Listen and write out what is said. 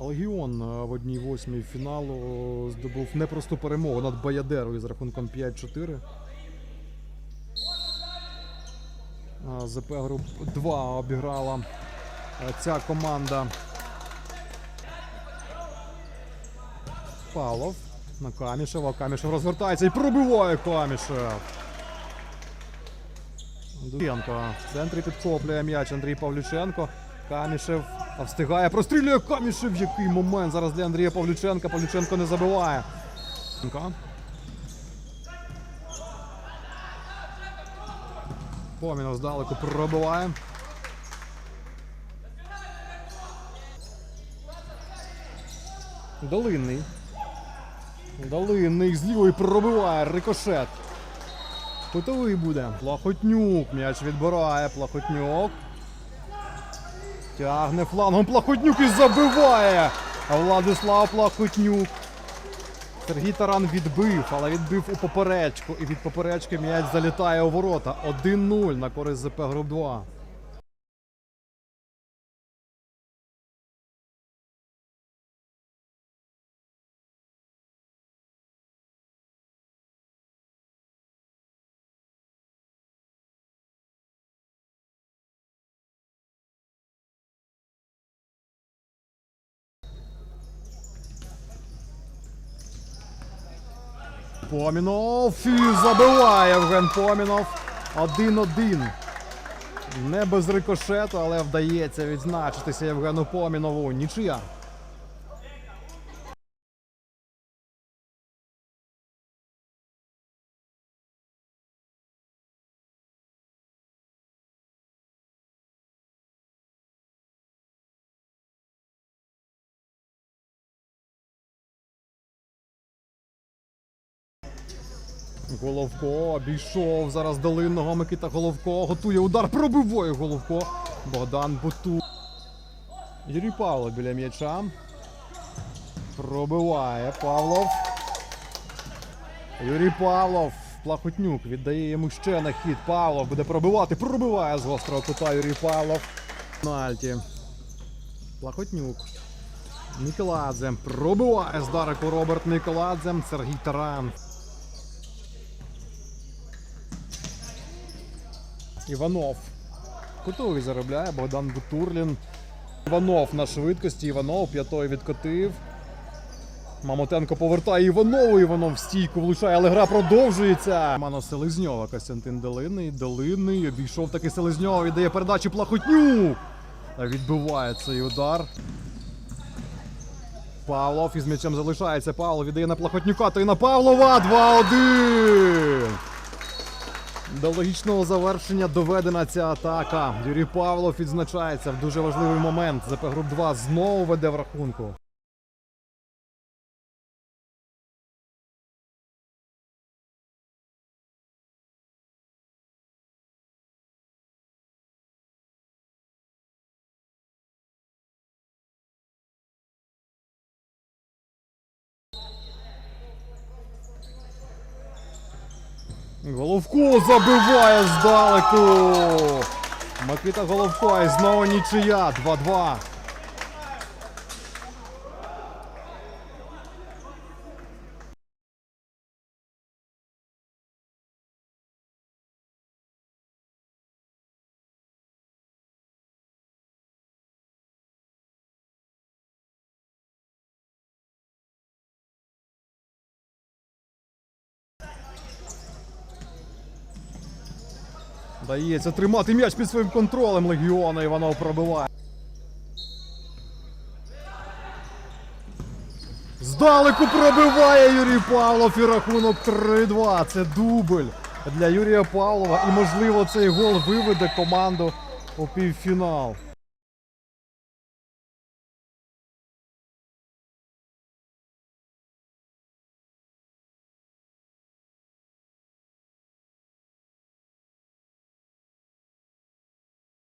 Легіон е, в одній восьмій фіналу е, здобув непросту перемогу над Баядерою з рахунком 5-4. ЗП груп 2 обіграла е, ця команда. Павлов на Камішева. Камішев розвертається і пробиває Камішев. Дуденко в центрі підхоплює м'яч Андрій Павлюченко. Камішев встигає, прострілює Камішев. Який момент зараз для Андрія Павлюченка. Павлюченко не забиває. Помінов здалеку пробиває. Долинний. Долинний з лівої пробиває рикошет. Кутовий буде. Плахотнюк. М'яч відбирає. Плахотнюк. Тягне флангом Плахотнюк і забиває. Владислав Плахотнюк. Сергій Таран відбив, але відбив у поперечку. І від поперечки м'яч залітає у ворота. 1-0 на користь ЗП Груп 2. Помінов і забиває Євген Помінов. 1-1. Не без рикошету, але вдається відзначитися Євгену Помінову. Нічия. Головко обійшов зараз долинного Микита Головко. Готує удар, пробиває Головко. Богдан Буту. Юрій Павлов біля м'яча. Пробиває Павлов. Юрій Павлов. Плахотнюк віддає йому ще на хід. Павлов буде пробивати. Пробиває з гострого кута Юрій Павлов. Нальті. Плахотнюк. Ніколадзе. Пробиває з Дарику Роберт Ніколадзе. Сергій Таран. Іванов. Кутовий заробляє Богдан Бутурлін. Іванов на швидкості. Іванов п'ятою відкотив. Мамотенко повертає Іванову. Іванов в стійку влучає, але гра продовжується. Мано Селезньова Костянтин Долинний. Долинний обійшов таки Селезньова. Віддає передачу Плахотнюк. Та Відбиває цей удар. Павлов із м'ячем залишається. Павлов віддає на Плахотнюка. Й на Павлова. 2-1. До логічного завершення доведена ця атака. Юрій Павлов відзначається в дуже важливий момент. ЗП Груп 2 знову веде в рахунку. Головко забиває здалеку. Микита Головко і знову нічия. 2-2. Дається тримати м'яч під своїм контролем Легіона. Іванов пробиває. Здалеку пробиває Юрій Павлов і рахунок 3-2. Це дубль для Юрія Павлова. І можливо цей гол виведе команду у півфінал.